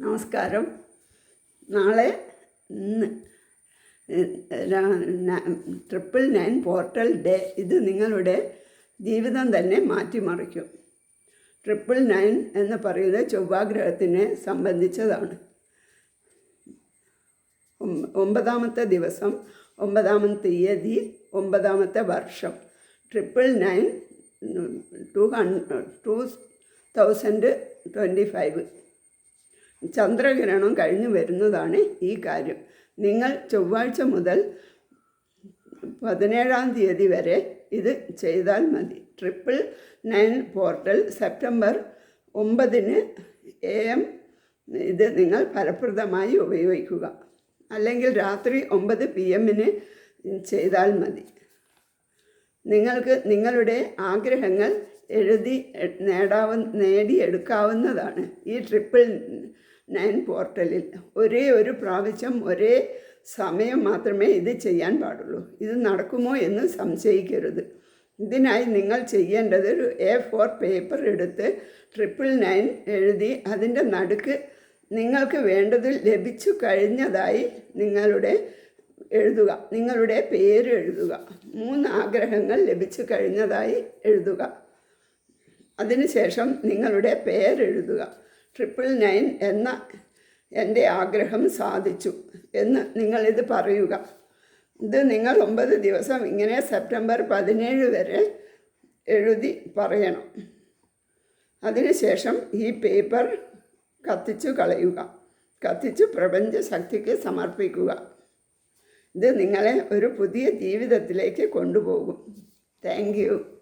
നമസ്കാരം. നാളെ ഇന്ന് ട്രിപ്പിൾ നയൻ പോർട്ടൽ ഡേ ഇത് നിങ്ങളുടെ ജീവിതം തന്നെ മാറ്റിമറിക്കും. ട്രിപ്പിൾ നയൻ എന്ന് പറയുന്നത് ചൊവ്വാഗ്രഹത്തിനെ സംബന്ധിച്ചതാണ്. ഒമ്പതാമത്തെ ദിവസം ഒമ്പതാമത്തെ തീയതി ഒമ്പതാമത്തെ വർഷം. ട്രിപ്പിൾ നയൻ ടു ഹൺ ടു തൗസൻഡ് ട്വന്റി ഫൈവ്. ചന്ദ്രഗ്രഹണം കഴിഞ്ഞു വരുന്നതാണ് ഈ കാര്യം. നിങ്ങൾ ചൊവ്വാഴ്ച മുതൽ പതിനേഴാം തീയതി വരെ ഇത് ചെയ്താൽ മതി. ട്രിപ്പിൾ നയൻ പോർട്ടൽ സെപ്റ്റംബർ ഒമ്പതിന് എ എം ഇത് നിങ്ങൾ ഫലപ്രദമായി ഉപയോഗിക്കുക. അല്ലെങ്കിൽ രാത്രി ഒമ്പത് പി എമ്മിന് ചെയ്താൽ മതി. നിങ്ങൾക്ക് നിങ്ങളുടെ ആഗ്രഹങ്ങൾ എഴുതി നേടാവ നേടിയെടുക്കാവുന്നതാണ് ഈ ട്രിപ്പിൾ നയൻ പോർട്ടലിൽ ഒരേ ഒരു പ്രാവശ്യം ഒരേ സമയം മാത്രമേ ഇത് ചെയ്യാൻ പാടുള്ളൂ. ഇത് നടക്കുമോ എന്ന് സംശയിക്കരുത്. ഇതിനായി നിങ്ങൾ ചെയ്യേണ്ടത് ഒരു എ ഫോർ പേപ്പർ എടുത്ത് ട്രിപ്പിൾ നയൻ എഴുതി അതിന്റെ നടുക്ക് നിങ്ങൾക്ക് വേണ്ടത് ലഭിച്ചു കഴിഞ്ഞതായി നിങ്ങളുടെ എഴുതുക. നിങ്ങളുടെ പേര് എഴുതുക. മൂന്ന് ആഗ്രഹങ്ങൾ ലഭിച്ചു കഴിഞ്ഞതായി എഴുതുക. അതിനുശേഷം നിങ്ങളുടെ പേരെഴുതുക ട്രിപ്പിൾ നയൻ എന്ന എന്റെ ആഗ്രഹം സാധിച്ചു എന്ന് നിങ്ങളിത് പറയുക. ഇത് നിങ്ങൾ ഒമ്പത് ദിവസം ഇങ്ങനെ സെപ്റ്റംബർ പതിനേഴ് വരെ എഴുതി പറയണം. അതിനുശേഷം ഈ പേപ്പർ കത്തിച്ചു കളയുക. കത്തിച്ചു പ്രപഞ്ച ശക്തിക്ക് സമർപ്പിക്കുക. ഇത് നിങ്ങളെ ഒരു പുതിയ ജീവിതത്തിലേക്ക് കൊണ്ടുപോകും. താങ്ക്